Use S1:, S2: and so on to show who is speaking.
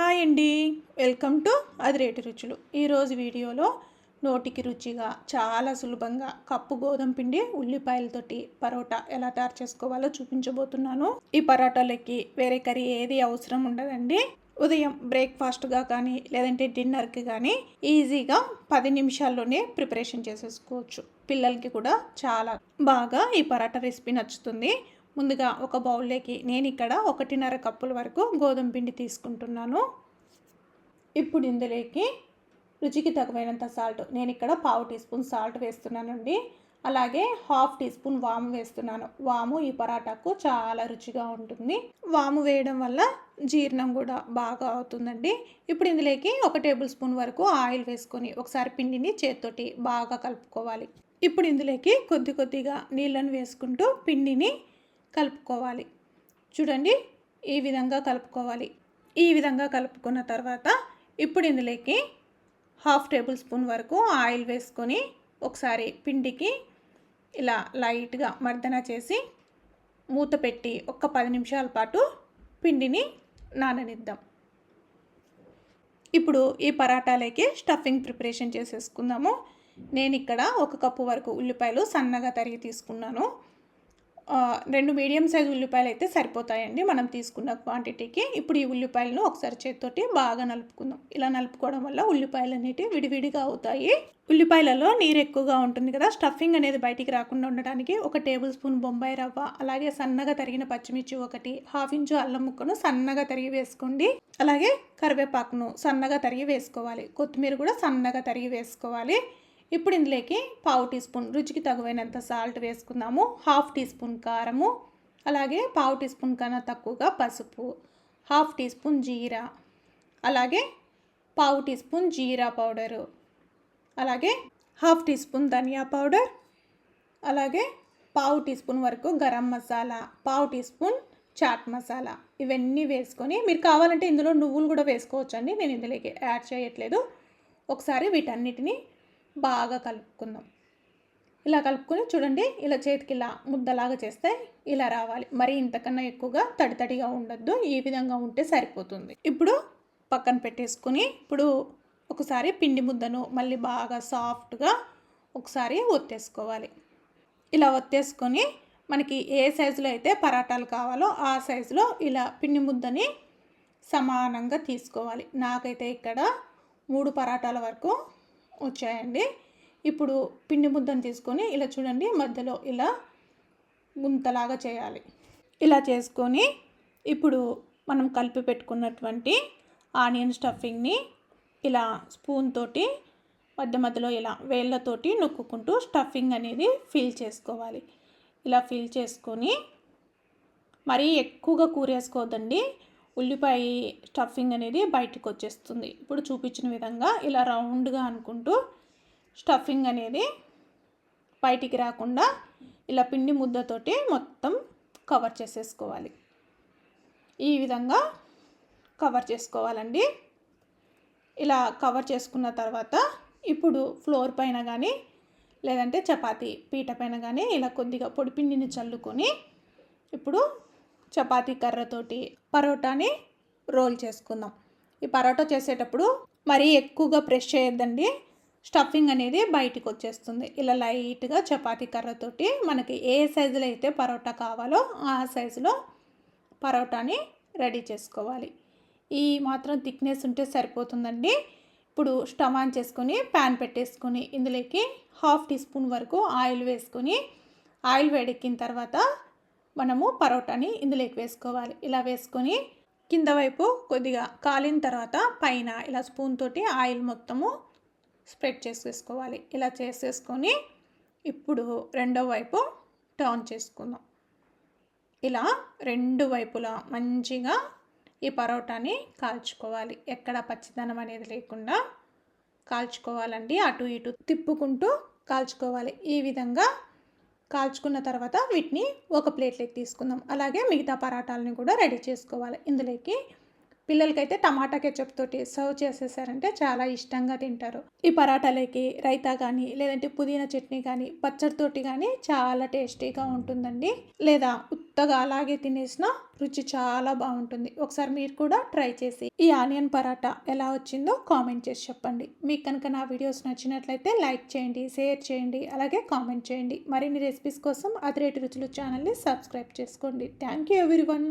S1: Hi అండి. Welcome to అదిరేటి రుచులు. ఈరోజు వీడియోలో నోటికి రుచిగా చాలా సులభంగా కప్పు గోధుమ పిండి ఉల్లిపాయలతోటి పరోటా ఎలా తయారు చేసుకోవాలో చూపించబోతున్నాను. ఈ పరోటాలకి వేరే కర్రీ ఏది అవసరం ఉండదండి. ఉదయం బ్రేక్ఫాస్ట్గా కానీ లేదంటే డిన్నర్కి కానీ ఈజీగా పది నిమిషాల్లోనే ప్రిపరేషన్ చేసేసుకోవచ్చు. పిల్లలకి కూడా చాలా బాగా ఈ పరాటా రెసిపీ నచ్చుతుంది. ముందుగా ఒక బౌల్లోకి నేను ఇక్కడ ఒకటిన్నర కప్పుల వరకు గోధుమ పిండి తీసుకుంటున్నాను. ఇప్పుడు ఇందులోకి రుచికి తగినంత సాల్ట్ నేను ఇక్కడ పావు టీ స్పూన్ సాల్ట్ వేస్తున్నానండి. అలాగే హాఫ్ టీ స్పూన్ వాము వేస్తున్నాను. వాము ఈ పరాటాకు చాలా రుచిగా ఉంటుంది. వాము వేయడం వల్ల జీర్ణం కూడా బాగా అవుతుందండి. ఇప్పుడు ఇందులోకి ఒక టేబుల్ స్పూన్ వరకు ఆయిల్ వేసుకొని ఒకసారి పిండిని చేత్తోటి బాగా కలుపుకోవాలి. ఇప్పుడు ఇందులోకి కొద్ది కొద్దిగా నీళ్ళను వేసుకుంటూ పిండిని కలుపుకోవాలి. చూడండి ఈ విధంగా కలుపుకోవాలి. ఈ విధంగా కలుపుకున్న తర్వాత ఇప్పుడు ఇందులోకి హాఫ్ టేబుల్ స్పూన్ వరకు ఆయిల్ వేసుకొని ఒకసారి పిండికి ఇలా లైట్గా మర్దన చేసి మూత పెట్టి ఒక పది నిమిషాల పాటు పిండిని నాననిద్దాం. ఇప్పుడు ఈ పరాటాలకి స్టఫింగ్ ప్రిపరేషన్ చేసేసుకుందాము. నేను ఇక్కడ ఒక కప్పు వరకు ఉల్లిపాయలు సన్నగా తరిగి తీసుకున్నాను. రెండు మీడియం సైజ్ ఉల్లిపాయలు అయితే సరిపోతాయండి. మనం తీసుకున్న క్వాంటిటీకి ఇప్పుడు ఈ ఉల్లిపాయలను ఒకసారి చేతితోటి బాగా నలుపుకుందాం. ఇలా నలుపుకోవడం వల్ల ఉల్లిపాయలు అనేవి విడివిడిగా అవుతాయి. ఉల్లిపాయలలో నీరు ఎక్కువగా ఉంటుంది కదా స్టఫింగ్ అనేది బయటికి రాకుండా ఉండడానికి ఒక టేబుల్ స్పూన్ బొంబాయి రవ్వ అలాగే సన్నగా తరిగిన పచ్చిమిర్చి ఒకటి హాఫ్ ఇంచు అల్లం ముక్కను సన్నగా తరిగి వేసుకోండి. అలాగే కరివేపాకును సన్నగా తరిగి వేసుకోవాలి. కొత్తిమీర కూడా సన్నగా తరిగి వేసుకోవాలి. ఇప్పుడు ఇందులోకి పావు టీ స్పూన్ రుచికి తగువైనంత సాల్ట్ వేసుకుందాము. హాఫ్ టీ స్పూన్ కారము అలాగే పావు టీ స్పూన్ కన్నా తక్కువగా పసుపు హాఫ్ టీ స్పూన్ జీరా అలాగే పావు టీ స్పూన్ జీరా పౌడరు అలాగే హాఫ్ టీ స్పూన్ ధనియా పౌడర్ అలాగే పావు టీ స్పూన్ వరకు గరం మసాలా పావు టీ స్పూన్ చాట్ మసాలా ఇవన్నీ వేసుకొని మీరు కావాలంటే ఇందులో నువ్వులు కూడా వేసుకోవచ్చండి. నేను ఇందులోకి యాడ్ చేయట్లేదు. ఒకసారి వీటన్నిటిని బాగా కలుపుకుందాం. ఇలా కలుపుకొని చూడండి ఇలా చేతికి ఇలా ముద్దలాగా చేస్తే ఇలా రావాలి. మరి ఇంతకన్నా ఎక్కువగా తడి తడిగా ఈ విధంగా ఉంటే సరిపోతుంది. ఇప్పుడు పక్కన పెట్టేసుకొని ఇప్పుడు ఒకసారి పిండి ముద్దను మళ్ళీ బాగా సాఫ్ట్గా ఒకసారి ఒత్తేసుకోవాలి. ఇలా ఒత్తేసుకొని మనకి ఏ సైజులో అయితే పరాటాలు కావాలో ఆ సైజులో ఇలా పిండి ముద్దని సమానంగా తీసుకోవాలి. నాకైతే ఇక్కడ మూడు పరాటాల వరకు వచ్చాయండి. ఇప్పుడు పిండి ముద్దను తీసుకొని ఇలా చూడండి మధ్యలో ఇలా గుంతలాగా చేయాలి. ఇలా చేసుకొని ఇప్పుడు మనం కలిపి పెట్టుకున్నటువంటి ఆనియన్ స్టఫింగ్ని ఇలా స్పూన్ తోటి మధ్య మధ్యలో ఇలా వేళ్ళతోటి నొక్కుంటూ స్టఫింగ్ అనేది ఫిల్ చేసుకోవాలి. ఇలా ఫిల్ చేసుకొని మరీ ఎక్కువగా కూరేసుకోవద్దండి. ఉల్లిపాయ స్టఫింగ్ అనేది బయటకు వచ్చేస్తుంది. ఇప్పుడు చూపించిన విధంగా ఇలా రౌండ్గా అనుకుంటూ స్టఫింగ్ అనేది బయటికి రాకుండా ఇలా పిండి ముద్దతోటి మొత్తం కవర్ చేసేసుకోవాలి. ఈ విధంగా కవర్ చేసుకోవాలండి. ఇలా కవర్ చేసుకున్న తర్వాత ఇప్పుడు ఫ్లోర్ పైన కానీ లేదంటే చపాతీ పీట పైన కానీ ఇలా కొద్దిగా పొడిపిండిని చల్లుకొని ఇప్పుడు చపాతీ కర్రతోటి పరోటాని రోల్ చేసుకుందాం. ఈ పరోటా చేసేటప్పుడు మరీ ఎక్కువగా ప్రెస్ చేయొద్దండి. స్టఫింగ్ అనేది బయటికి వచ్చేస్తుంది. ఇలా లైట్గా చపాతీ కర్రతోటి మనకి ఏ సైజులో అయితే పరోటా కావాలో ఆ సైజులో పరోటాని రెడీ చేసుకోవాలి. ఈ మాత్రం థిక్నెస్ ఉంటే సరిపోతుందండి. ఇప్పుడు స్టవ్ ఆన్ చేసుకొని ప్యాన్ పెట్టేసుకొని ఇందులోకి హాఫ్ టీ స్పూన్ వరకు ఆయిల్ వేసుకొని ఆయిల్ వేడెక్కిన తర్వాత మనము పరోటాని ఇందులోకి వేసుకోవాలి. ఇలా వేసుకొని కింద వైపు కొద్దిగా కాలిన తర్వాత పైన ఇలా స్పూన్ తోటి ఆయిల్ మొత్తము స్ప్రెడ్ చేసేసుకోవాలి ఇలా చేసేసుకొని ఇప్పుడు రెండో వైపు టర్న్ చేసుకుందాం. ఇలా రెండు వైపులా మంచిగా ఈ పరోటాని కాల్చుకోవాలి. ఎక్కడ పచ్చిదనం అనేది లేకుండా కాల్చుకోవాలండి. అటు ఇటు తిప్పుకుంటూ కాల్చుకోవాలి. ఈ విధంగా కాల్చుకున్న తర్వాత వీటిని ఒక ప్లేట్లోకి తీసుకుందాం. అలాగే మిగతా పరాటాలని కూడా రెడీ చేసుకోవాలి. ఇందులోకి పిల్లలకైతే టమాటా కెచప్ తోటి సర్వ్ చేసేసారంటే చాలా ఇష్టంగా తింటారు. ఈ పరాటాలకి రైతా కానీ లేదంటే పుదీనా చట్నీ కానీ పచ్చడితోటి కానీ చాలా టేస్టీగా ఉంటుందండి. లేదా ఉత్తగా అలాగే తినేసిన రుచి చాలా బాగుంటుంది. ఒకసారి మీరు కూడా ట్రై చేసి ఈ ఆనియన్ పరాటా ఎలా వచ్చిందో కామెంట్ చేసి చెప్పండి. మీకు కనుక నా వీడియోస్ నచ్చినట్లయితే లైక్ చేయండి షేర్ చేయండి అలాగే కామెంట్ చేయండి. మరిన్ని రెసిపీస్ కోసం అతిరేటి రుచులు ఛానల్ని సబ్స్క్రైబ్ చేసుకోండి. Thank you everyone.